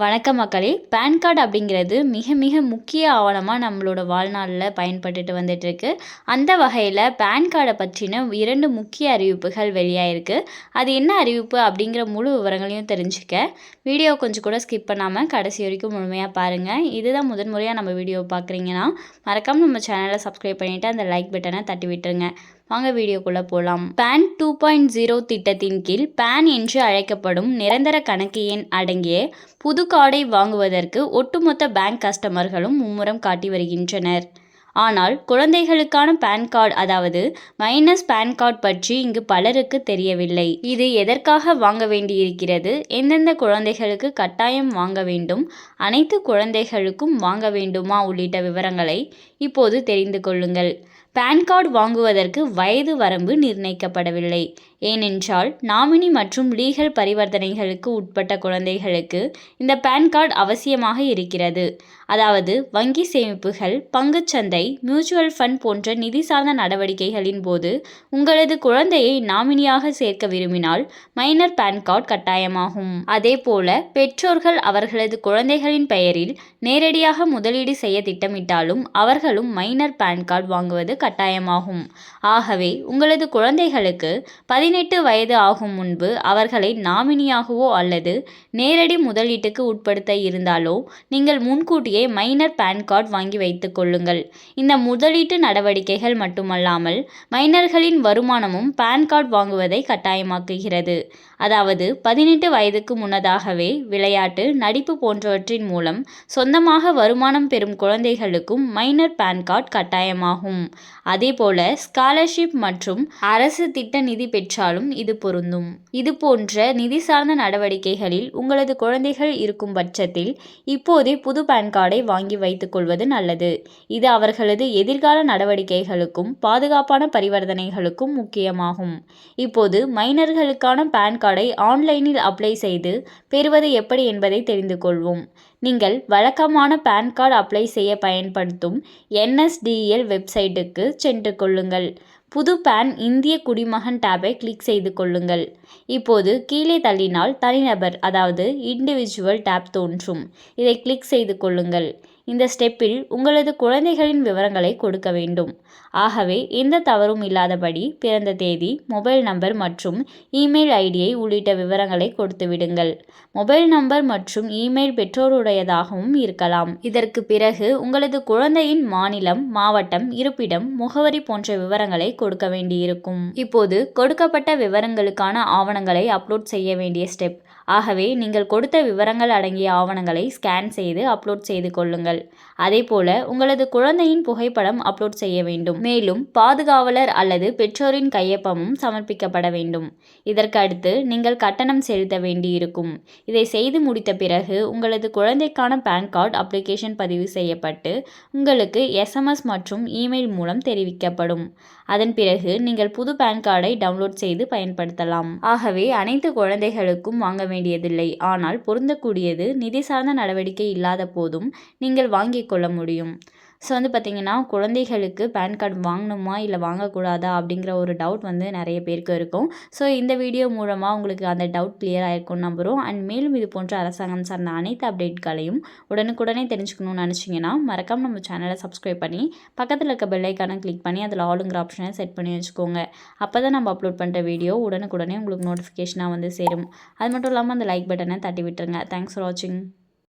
வணக்கம் மக்களே. Pan card அப்படிங்கிறது மிக மிக முக்கிய ஆவணமாக நம்மளோட வாழ்நாளில் பயன்பட்டுட்டு வந்துட்டுருக்கு. அந்த வகையில் பேன் கார்டை பற்றின இரண்டு முக்கிய அறிவிப்புகள் வெளியாகிருக்கு அது என்ன அறிவிப்பு அப்படிங்கிற முழு விவரங்களையும் தெரிஞ்சுக்க. வீடியோ கொஞ்சம் கூட ஸ்கிப் பண்ணாமல் கடைசி வரைக்கும் முழுமையாக பாருங்கள் இதுதான் முதன் முறையாக நம்ம வீடியோ பார்க்குறீங்கன்னா மறக்காமல் நம்ம சேனலை சப்ஸ்கிரைப் பண்ணிவிட்டு அந்த லைக் பட்டனை தட்டி விட்டுருங்க. வாங்க வீடியோக்குள்ளே போகலாம் பேன் டூ பாயிண்ட் ஜீரோ திட்டத்தின் கீழ் பேன் என்று அழைக்கப்படும் நிரந்தர கணக்கு எண் அடங்கிய புது கார்டை வாங்குவதற்கு ஒட்டுமொத்த பேங்க் கஸ்டமர்களும் மும்முரம் காட்டி வருகின்றனர். ஆனால் குழந்தைகளுக்கான பேன் கார்டு அதாவது மைனஸ் பேன் கார்டு பற்றி இங்கு பலருக்கு தெரியவில்லை. இது எதற்காக வாங்க வேண்டியிருக்கிறது? எந்தெந்த குழந்தைகளுக்கு கட்டாயம் வாங்க வேண்டும்? அனைத்து குழந்தைகளுக்கும் வாங்க வேண்டுமா? உள்ளிட்ட விவரங்களை இப்போது தெரிந்து கொள்ளுங்கள். பேன் கார்டு வாங்குவதற்கு வயது வரம்பு நிர்ணயிக்கப்படவில்லை. ஏனென்றால் நாமினி மற்றும் லீகல் பரிவர்த்தனைகளுக்கு உட்பட்ட குழந்தைகளுக்கு இந்த பேன் கார்டு அவசியமாக இருக்கிறது. அதாவது வங்கி சேமிப்புகள் பங்குச்சந்தை மியூச்சுவல் ஃபண்ட் போன்ற நிதி சார்ந்த நடவடிக்கைகளின் போது உங்களது குழந்தையை நாமினியாக சேர்க்க விரும்பினால் மைனர் பேன் கார்டு கட்டாயமாகும். அதேபோல பெற்றோர்கள் அவர்களது குழந்தைகளின் பெயரில் நேரடியாக முதலீடு செய்ய திட்டமிட்டாலும் அவர்களும் மைனர் பேன் கார்டு வாங்குவது கட்டாயமாகும். ஆகவே உங்களது குழந்தைகளுக்கு பதி பதினெட்டு வயது ஆகும் முன்பு அவர்களை நாமினியாகவோ அல்லது நேரடி முதலீட்டுக்கு உட்படுத்த இருந்தாலோ நீங்கள் முன்கூட்டியே மைனர் பேன் கார்டு வாங்கி வைத்துக் கொள்ளுங்கள். இந்த முதலீட்டு நடவடிக்கைகள் மட்டுமல்லாமல் மைனர்களின் வருமானமும் பேன் கார்டு வாங்குவதை கட்டாயமாக்குகிறது. அதாவது பதினெட்டு வயதுக்கு முன்னதாகவே விளையாட்டு நடிப்பு போன்றவற்றின் மூலம் சொந்தமாக வருமானம் பெறும் குழந்தைகளுக்கும் மைனர் பேன் கார்டு கட்டாயமாகும். அதேபோல ஸ்காலர்ஷிப் மற்றும் அரசு திட்ட நிதி பெற்றாலும் இது பொருந்தும். இது போன்ற நிதி சார்ந்த நடவடிக்கைகளில் உங்களது குழந்தைகள் இருக்கும் பட்சத்தில் இப்போதே புது பேன் கார்டை வாங்கி வைத்துக் கொள்வது நல்லது. இது அவர்களது எதிர்கால நடவடிக்கைகளுக்கும் பாதுகாப்பான பரிவர்த்தனைகளுக்கும் முக்கியமாகும். இப்போது மைனர்களுக்கான பேன் கார்டை ஆன்லைனில் அப்ளை செய்து பெறுவது எப்படி என்பதை தெரிந்து கொள்வோம். நீங்கள் வழக்கமான பேன் கார்டு அப்ளை செய்ய பயன்படுத்தும் என்எஸ்டிஎல் வெப்சைட்டுக்கு சென்று கொள்ளுங்கள். புது பேன் இந்திய குடிமகன் டேபை கிளிக் செய்து கொள்ளுங்கள். இப்போது கீழே தள்ளினால் தனிநபர் அதாவது இண்டிவிஜுவல் டேப் தோன்றும். இதை கிளிக் செய்து கொள்ளுங்கள். இந்த ஸ்டெப்பில் உங்களது குழந்தைகளின் விவரங்களை கொடுக்க வேண்டும். ஆகவே எந்த தவறும் இல்லாதபடி பிறந்த தேதி மொபைல் நம்பர் மற்றும் இமெயில் ஐடியை உள்ளிட்ட விவரங்களை கொடுத்து விடுங்கள். மொபைல் நம்பர் மற்றும் இமெயில் பெற்றோருடையதாகவும் இருக்கலாம். இதற்கு பிறகு உங்களது குழந்தையின் மாநிலம் மாவட்டம் இருப்பிடம் முகவரி போன்ற விவரங்களை கொடுக்க வேண்டியிருக்கும். இப்போது கொடுக்கப்பட்ட விவரங்களுக்கான ஆவணங்களை அப்லோட் செய்ய வேண்டிய ஸ்டெப். ஆகவே நீங்கள் கொடுத்த விவரங்கள் அடங்கிய ஆவணங்களை ஸ்கேன் செய்து அப்லோட் செய்து கொள்ளுங்கள். அதேபோல உங்களது குழந்தையின் புகைப்படம் அப்லோட் செய்ய வேண்டும். மேலும் பாதுகாவலர் அல்லது பெற்றோரின் கையொப்பமும் சமர்ப்பிக்கப்பட வேண்டும். இதற்கு அடுத்து நீங்கள் கட்டணம் செலுத்த வேண்டியிருக்கும். இதை செய்து முடித்த பிறகு உங்களது குழந்தைக்கான பேன் கார்டு அப்ளிகேஷன் பதிவு செய்யப்பட்டு உங்களுக்கு எஸ்எம்எஸ் மற்றும் இமெயில் மூலம் தெரிவிக்கப்படும். அதன் பிறகு நீங்கள் புது பேன் கார்டை டவுன்லோட் செய்து பயன்படுத்தலாம். ஆகவே அனைத்து குழந்தைகளுக்கும் வாங்க வேண்டியதில்லை. ஆனால் பொருந்தக்கூடியது நிதி சார்ந்த நடவடிக்கை இல்லாத போதும் நீங்கள் வாங்கிக் கொள்ள முடியும். ஸோ வந்து பார்த்திங்கன்னா குழந்தைகளுக்கு பேன் கார்டு வாங்கணுமா இல்லை வாங்கக்கூடாதா அப்படிங்கிற ஒரு டவுட் வந்து நிறைய பேருக்கு இருக்கும். ஸோ இந்த வீடியோ மூலமாக உங்களுக்கு அந்த டவுட் கிளியர் ஆகிருக்கும் நம்புகிறோம் அண்ட் மேலும் இது போன்ற அரசாங்கம் சார்ந்த அனைத்து அப்டேட்களையும் உடனுக்குடனே தெரிஞ்சுக்கணும்னு நினச்சிங்கன்னா மறக்காமல் நம்ம சேனலை சப்ஸ்கிரைப் பண்ணி பக்கத்தில் இருக்க பெல்லைக்கான கிளிக் பண்ணி அதில் ஆளுங்கிற ஆப்ஷனை செட் பண்ணி வச்சுக்கோங்க. அப்போ தான் நம்ம அப்லோட் பண்ணுற வீடியோ உடனுக்குடனே உங்களுக்கு நோட்டிஃபிகேஷனாக வந்து சேரும். அது மட்டும் இல்லாமல் அந்த லைக் பட்டனை தட்டி விட்டுருங்க. தேங்க்ஸ் ஃபார் வாட்சிங்